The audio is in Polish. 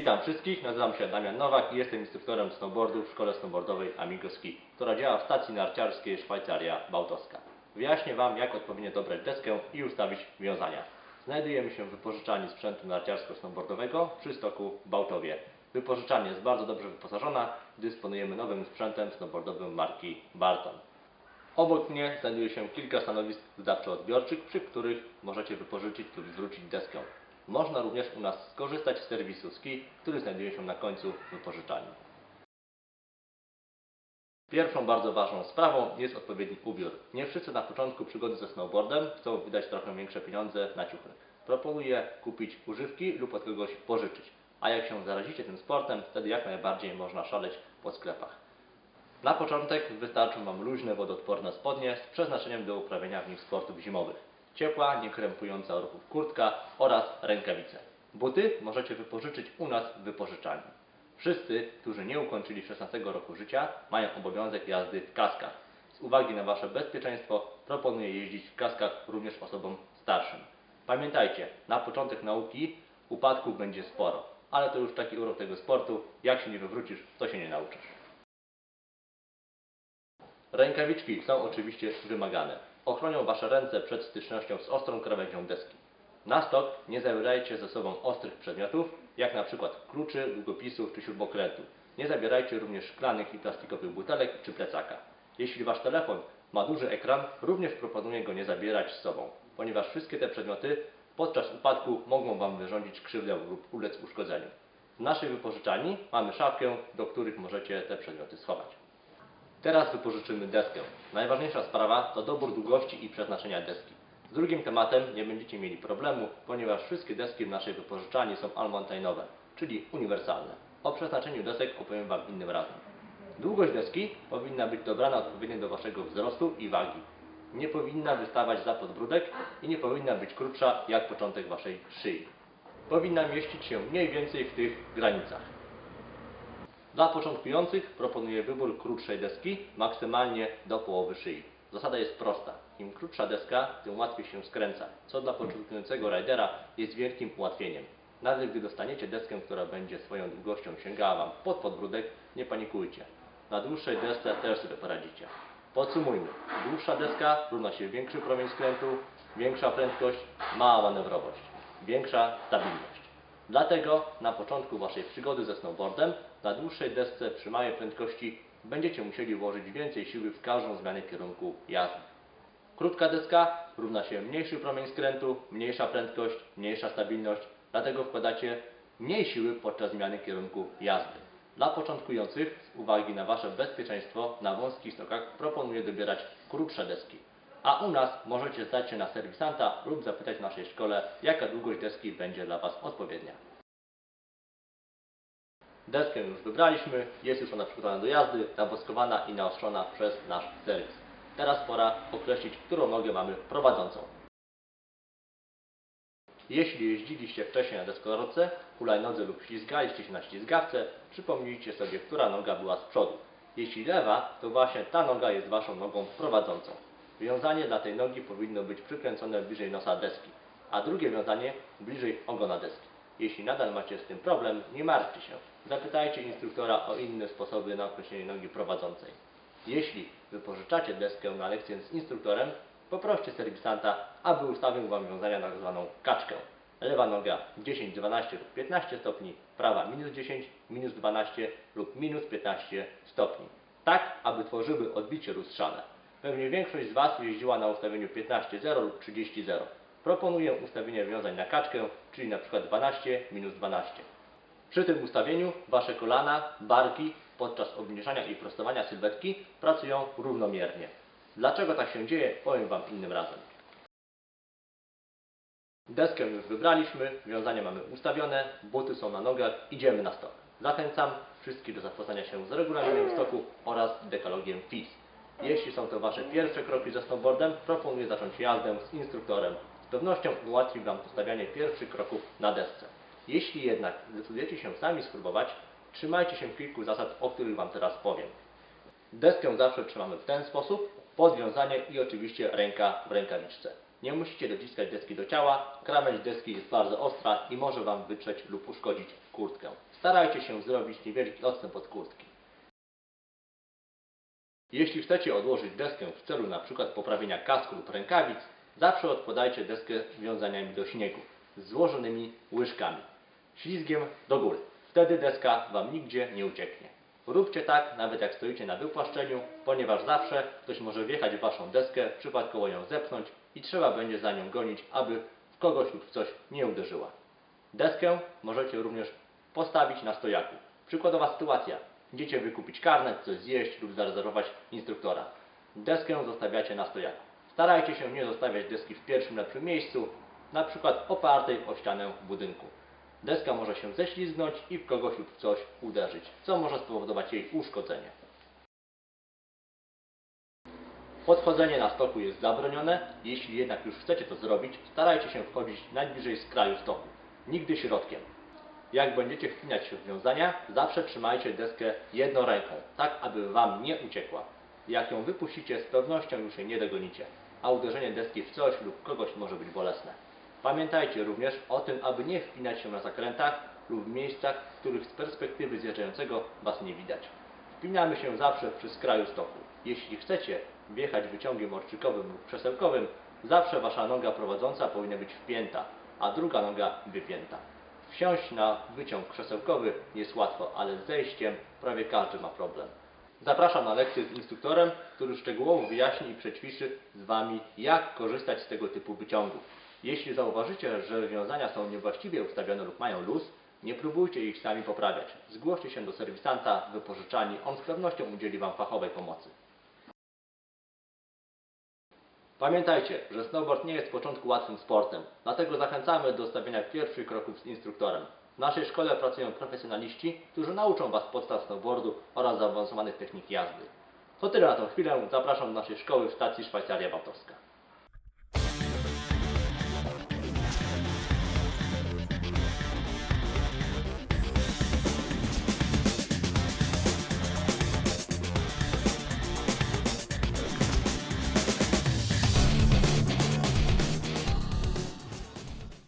Witam wszystkich, nazywam się Damian Nowak i jestem instruktorem snowboardu w szkole snowboardowej Amigo Ski, która działa w stacji narciarskiej Szwajcaria Bałtowska. Wyjaśnię Wam, jak odpowiednio dobrać deskę i ustawić wiązania. Znajdujemy się w wypożyczalni sprzętu narciarsko-snowboardowego przy stoku Bałtowie. Wypożyczalnia jest bardzo dobrze wyposażona, dysponujemy nowym sprzętem snowboardowym marki Barton. Obok mnie znajduje się kilka stanowisk wydawczo-odbiorczych, przy których możecie wypożyczyć lub zwrócić deskę. Można również u nas skorzystać z serwisu ski, który znajduje się na końcu wypożyczalni. Pierwszą bardzo ważną sprawą jest odpowiedni ubiór. Nie wszyscy na początku przygody ze snowboardem chcą wydać trochę większe pieniądze na ciuchy. Proponuję kupić używki lub od kogoś pożyczyć. A jak się zarazicie tym sportem, wtedy jak najbardziej można szaleć po sklepach. Na początek wystarczą Wam luźne, wodoodporne spodnie z przeznaczeniem do uprawiania w nich sportów zimowych. Ciepła, niekrępująca ruchów kurtka oraz rękawice. Buty możecie wypożyczyć u nas w wypożyczalni. Wszyscy, którzy nie ukończyli 16 roku życia, mają obowiązek jazdy w kaskach. Z uwagi na Wasze bezpieczeństwo proponuję jeździć w kaskach również osobom starszym. Pamiętajcie, na początek nauki upadków będzie sporo, ale to już taki urok tego sportu, jak się nie wywrócisz, to się nie nauczysz. Rękawiczki są oczywiście wymagane. Ochronią Wasze ręce przed stycznością z ostrą krawędzią deski. Na stok nie zabierajcie ze sobą ostrych przedmiotów, jak na przykład kluczy, długopisów czy śrubokrętów. Nie zabierajcie również szklanych i plastikowych butelek czy plecaka. Jeśli Wasz telefon ma duży ekran, również proponuję go nie zabierać z sobą, ponieważ wszystkie te przedmioty podczas upadku mogą Wam wyrządzić krzywdę lub ulec uszkodzeniu. W naszej wypożyczalni mamy szafkę, do których możecie te przedmioty schować. Teraz wypożyczymy deskę. Najważniejsza sprawa to dobór długości i przeznaczenia deski. Z drugim tematem nie będziecie mieli problemu, ponieważ wszystkie deski w naszej wypożyczalni są almontainowe, czyli uniwersalne. O przeznaczeniu desek opowiem Wam innym razem. Długość deski powinna być dobrana odpowiednio do Waszego wzrostu i wagi. Nie powinna wystawać za podbródek i nie powinna być krótsza jak początek Waszej szyi. Powinna mieścić się mniej więcej w tych granicach. Dla początkujących proponuję wybór krótszej deski, maksymalnie do połowy szyi. Zasada jest prosta. Im krótsza deska, tym łatwiej się skręca, co dla początkującego rajdera jest wielkim ułatwieniem. Nawet gdy dostaniecie deskę, która będzie swoją długością sięgała Wam pod podbródek, nie panikujcie. Na dłuższej desce też sobie poradzicie. Podsumujmy. Dłuższa deska równa się większy promień skrętu, większa prędkość, mała manewrowość, większa stabilność. Dlatego na początku Waszej przygody ze snowboardem na dłuższej desce przy małej prędkości będziecie musieli włożyć więcej siły w każdą zmianę kierunku jazdy. Krótka deska równa się mniejszy promień skrętu, mniejsza prędkość, mniejsza stabilność, dlatego wkładacie mniej siły podczas zmiany kierunku jazdy. Dla początkujących, z uwagi na Wasze bezpieczeństwo na wąskich stokach proponuję dobierać krótsze deski. A u nas możecie zdać się na serwisanta lub zapytać w naszej szkole, jaka długość deski będzie dla Was odpowiednia. Deskę już wybraliśmy, jest już ona przygotowana do jazdy, zawoskowana i naostrzona przez nasz serwis. Teraz pora określić, którą nogę mamy prowadzącą. Jeśli jeździliście wcześniej na deskorolce, hulajnodze lub ślizgaliście się na ślizgawce, przypomnijcie sobie, która noga była z przodu. Jeśli lewa, to właśnie ta noga jest Waszą nogą prowadzącą. Wiązanie dla tej nogi powinno być przykręcone bliżej nosa deski, a drugie wiązanie bliżej ogona deski. Jeśli nadal macie z tym problem, nie martwcie się. Zapytajcie instruktora o inne sposoby na określenie nogi prowadzącej. Jeśli wypożyczacie deskę na lekcję z instruktorem, poproście serwisanta, aby ustawił Wam wiązania na zwaną kaczkę. Lewa noga 10, 12 lub 15 stopni, prawa minus 10, minus 12 lub minus 15 stopni. Tak, aby tworzyły odbicie lustrzane. Pewnie większość z Was jeździła na ustawieniu 15.0 lub 30.0. Proponuję ustawienie wiązań na kaczkę, czyli przykład 12 minus 12. Przy tym ustawieniu Wasze kolana, barki podczas obniżania i prostowania sylwetki pracują równomiernie. Dlaczego tak się dzieje, powiem Wam innym razem. Deskę już wybraliśmy, wiązania mamy ustawione, buty są na nogach, idziemy na stok. Zachęcam wszystkich do zapoznania się z regulaminem stoku oraz dekalogiem FIS. Jeśli są to Wasze pierwsze kroki ze snowboardem, proponuję zacząć jazdę z instruktorem. Z pewnością ułatwi Wam postawianie pierwszych kroków na desce. Jeśli jednak zdecydujecie się sami spróbować, trzymajcie się kilku zasad, o których Wam teraz powiem. Deskę zawsze trzymamy w ten sposób, podwiązanie i oczywiście ręka w rękawiczce. Nie musicie dociskać deski do ciała, krawędź deski jest bardzo ostra i może Wam wytrzeć lub uszkodzić kurtkę. Starajcie się zrobić niewielki odstęp od kurtki. Jeśli chcecie odłożyć deskę w celu np. poprawienia kasku lub rękawic, zawsze odkładajcie deskę wiązaniami do śniegu złożonymi łyżkami, ślizgiem do góry. Wtedy deska Wam nigdzie nie ucieknie. Róbcie tak, nawet jak stoicie na wypłaszczeniu, ponieważ zawsze ktoś może wjechać w Waszą deskę, przypadkowo ją zepchnąć i trzeba będzie za nią gonić, aby w kogoś lub w coś nie uderzyła. Deskę możecie również postawić na stojaku. Przykładowa sytuacja. Idziecie wykupić karnet, coś zjeść lub zarezerwować instruktora. Deskę zostawiacie na stojaku. Starajcie się nie zostawiać deski w pierwszym lepszym miejscu, na przykład opartej o ścianę budynku. Deska może się ześlizgnąć i w kogoś lub coś uderzyć, co może spowodować jej uszkodzenie. Podchodzenie na stoku jest zabronione, jeśli jednak już chcecie to zrobić, starajcie się wchodzić najbliżej skraju stoku, nigdy środkiem. Jak będziecie wpinać się w wiązania, zawsze trzymajcie deskę jedną ręką, tak aby Wam nie uciekła. Jak ją wypuścicie, z pewnością już jej nie dogonicie, a uderzenie deski w coś lub kogoś może być bolesne. Pamiętajcie również o tym, aby nie wpinać się na zakrętach lub w miejscach, w których z perspektywy zjeżdżającego Was nie widać. Wpinamy się zawsze przy skraju stoku. Jeśli chcecie wjechać wyciągiem orczykowym lub krzesełkowym, zawsze Wasza noga prowadząca powinna być wpięta, a druga noga wypięta. Wsiąść na wyciąg krzesełkowy jest łatwo, ale z zejściem prawie każdy ma problem. Zapraszam na lekcję z instruktorem, który szczegółowo wyjaśni i przećwiczy z Wami, jak korzystać z tego typu wyciągów. Jeśli zauważycie, że wiązania są niewłaściwie ustawione lub mają luz, nie próbujcie ich sami poprawiać. Zgłoście się do serwisanta wypożyczalni, on z pewnością udzieli Wam fachowej pomocy. Pamiętajcie, że snowboard nie jest z początku łatwym sportem, dlatego zachęcamy do stawiania pierwszych kroków z instruktorem. W naszej szkole pracują profesjonaliści, którzy nauczą Was podstaw snowboardu oraz zaawansowanych technik jazdy. To tyle na tą chwilę. Zapraszam do naszej szkoły w stacji Szwajcaria Bałtowska.